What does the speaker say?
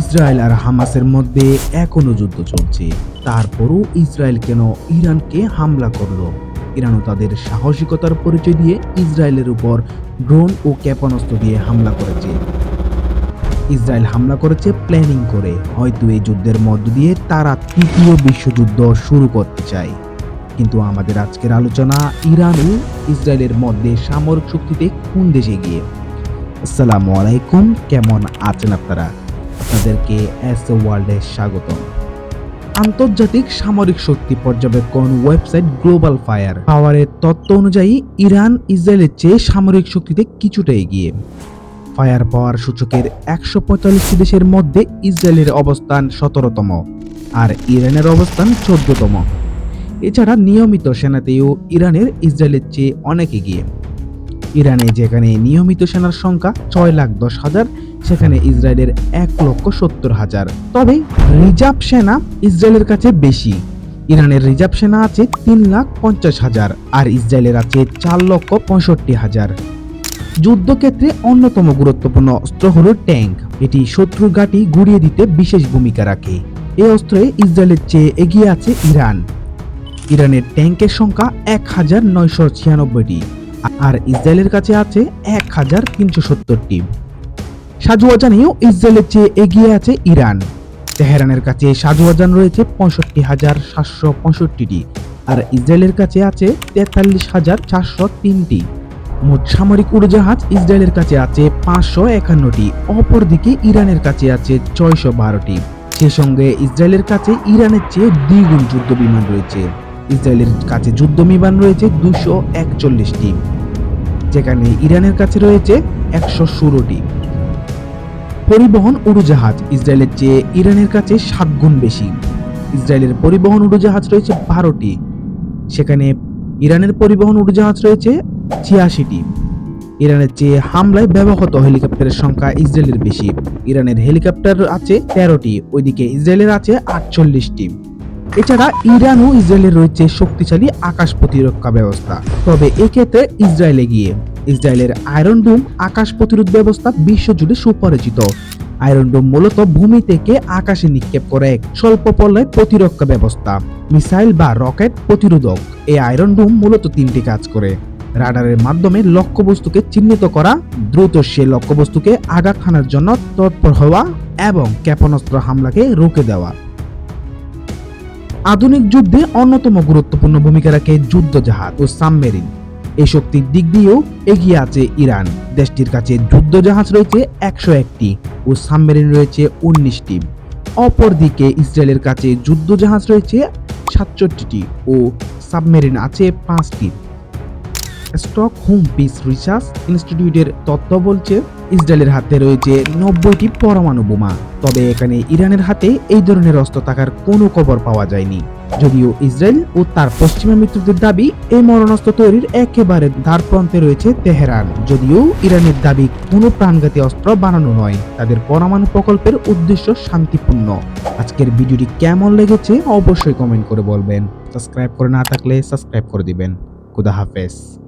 Israel আর হামাসের মধ্যে এখনও যুদ্ধ চলছে। তারপরও ইসরায়েল কেন ইরানকে হামলা করল? ইরানও তাদের সাহসিকতার পরিচয় দিয়ে ইসরায়েলের উপর ড্রোন ও ক্ষেপণাস্ত্র দিয়ে হামলা করেছে। ইসরায়েল হামলা করেছে প্ল্যানিং করে। হয়তো এই যুদ্ধের মধ্য দিয়ে তারা তৃতীয় বিশ্বযুদ্ধ শুরু করতে চায়। কিন্তু আমাদের আজকের আলোচনা ইরান ও ইসরায়েলের মধ্যে সামরিক শক্তিতে কোন দেশে গিয়ে আসসালামু আলাইকুম, কেমন আছেন আপনারা? আপনাদেরকে এস ওয়ার্ল্ডে স্বাগতম। আন্তর্জাতিক সামরিক শক্তি পর্যবেক্ষণ ওয়েবসাইট গ্লোবাল ফায়ার পাওয়ারের তথ্য অনুযায়ী, ইরান ইসরায়েলের চেয়ে সামরিক শক্তিতে কিছুটা এগিয়ে। ফায়ার পাওয়ার সূচকের একশো পঁয়তাল্লিশটি দেশের মধ্যে ইসরায়েলের অবস্থান সতেরোতম আর ইরানের অবস্থান চোদ্দতম। এছাড়া নিয়মিত সেনাতেও ইরানের ইসরায়েলের চেয়ে অনেক এগিয়ে। ইরানে যেখানে নিয়মিত সেনার সংখ্যা ছয় লাখ দশ হাজার সেখানে ইসরায়েলের এক লক্ষ সত্তর হাজার। তবে রিজার্ভ সেনা ইসরায়েলের কাছে বেশি। ইরানের রিজার্ভ সেনা আছে তিন লাখ পঞ্চাশ হাজার আর ইসরায়েলের আছে চার লক্ষ পঁয়ষট্টি হাজার। যুদ্ধক্ষেত্রে অন্যতম গুরুত্বপূর্ণ অস্ত্র হল ট্যাঙ্ক। এটি শত্রুর ঘাঁটি গুড়িয়ে দিতে বিশেষ ভূমিকা রাখে। এই অস্ত্রে ইসরায়েলের চেয়ে এগিয়ে আছে ইরান। ইরানের ট্যাঙ্কের সংখ্যা এক হাজার নয়শো ছিয়ানব্বইটি আর ইসরায়েলের কাছে আছে এক হাজার তিনশো সত্তরটি। সাজুয়াজানেও ইসরায়েলের চেয়ে এগিয়ে আছে ইরান। তেহরানের কাছে সাজুয়াজান রয়েছে পঁয়ষট্টি হাজার সাতশো পঁয়ষট্টিটি আর ইসরায়েলের কাছে আছে তেতাল্লিশ হাজার চারশো তিনটি। মোট সামরিক উড়োজাহাজ ইসরায়েলের কাছে আছে পাঁচশো একান্নটি, অপরদিকে ইরানের কাছে আছে ছয়শো বারোটি। সে সঙ্গে ইসরায়েলের কাছে ইরানের চেয়ে দ্বিগুণ যুদ্ধ বিমান রয়েছে। ইসরায়েলের কাছে যুদ্ধ বিমান রয়েছে দুশো একচল্লিশটি। যেখানে ইরানের কাছে রয়েছে একশো ষোলোটি। পরিবহন উড়োজাহাজ ইসরায়েলের চেয়ে ইরানের কাছে সাত গুণ বেশি। ইসরায়েলের পরিবহন উড়োজাহাজ রয়েছে বারোটি। সেখানে ইরানের পরিবহন উড়োজাহাজ রয়েছে ছিয়াশিটি। ইরানের চেয়ে হামলায় ব্যবহৃত হেলিকপ্টারের সংখ্যা ইসরায়েলের বেশি। ইরানের হেলিকপ্টার আছে তেরোটি, ওইদিকে ইসরায়েলের আছে আটচল্লিশটি। এছাড়া ইরান ও ইসরায়েলের রয়েছে শক্তিশালী আকাশ প্রতিরক্ষা ব্যবস্থা। তবে এক্ষেত্রে ইসরায়েলে এগিয়ে। ইসরায়েলের আয়রন ডোম আকাশ প্রতিরোধ ব্যবস্থা বিশ্বজুড়ে সুপরিচিত আয়রন ডোম মূলত ভূমি থেকে আকাশে নিক্ষেপ করে এক স্বল্প পল্লায় প্রতিরক্ষা ব্যবস্থা, মিসাইল বা রকেট প্রতিরোধক। এই আয়রন ডোম মূলত তিনটি কাজ করে। রাডারের মাধ্যমে লক্ষ্যবস্তুকে চিহ্নিত করা, দ্রুত সে লক্ষ্যবস্তুকে আঘাত হানার জন্য তৎপর হওয়া এবং ক্ষেপণাস্ত্র হামলাকে রুখে দেওয়া। আধুনিক যুদ্ধে অন্যতম গুরুত্বপূর্ণ ভূমিকা রাখে যুদ্ধ জাহাজ ও সাবমেরিন। এই শক্তির দিক দিয়েও এগিয়ে আছে ইরান। দেশটির কাছে যুদ্ধ জাহাজ রয়েছে একশো একটি ও সাবমেরিন রয়েছে উনিশটি। অপরদিকে ইসরায়েলের কাছে যুদ্ধ জাহাজ রয়েছে সাতষট্টিটি ও সাবমেরিন আছে পাঁচটি। স্টক হোম পিস রিসার্চ ইনস্টিটিউটের তথ্য বলছে, ইসরায়েলের হাতে রয়েছে নব্বইটি পরমাণু বোমা। তবে এখানে ইরানের হাতে এই ধরনের অস্ত্র থাকার কোনো খবর পাওয়া যায়নি। যদিও ইসরায়েল ও তার পশ্চিমা মিত্রদের দাবি, এই মরণাস্ত্র তৈরির একেবারে দ্বারপ্রান্তে রয়েছে তেহরান। যদিও ইরানের দাবি কোনো প্রাণঘাতী অস্ত্র বানানো নয়, তাদের পরমাণু প্রকল্পের উদ্দেশ্য শান্তিপূর্ণ। আজকের ভিডিওটি কেমন লেগেছে অবশ্যই কমেন্ট করে বলবেন। সাবস্ক্রাইব করে না থাকলে সাবস্ক্রাইব করে দিবেন। খুদা হাফেজ।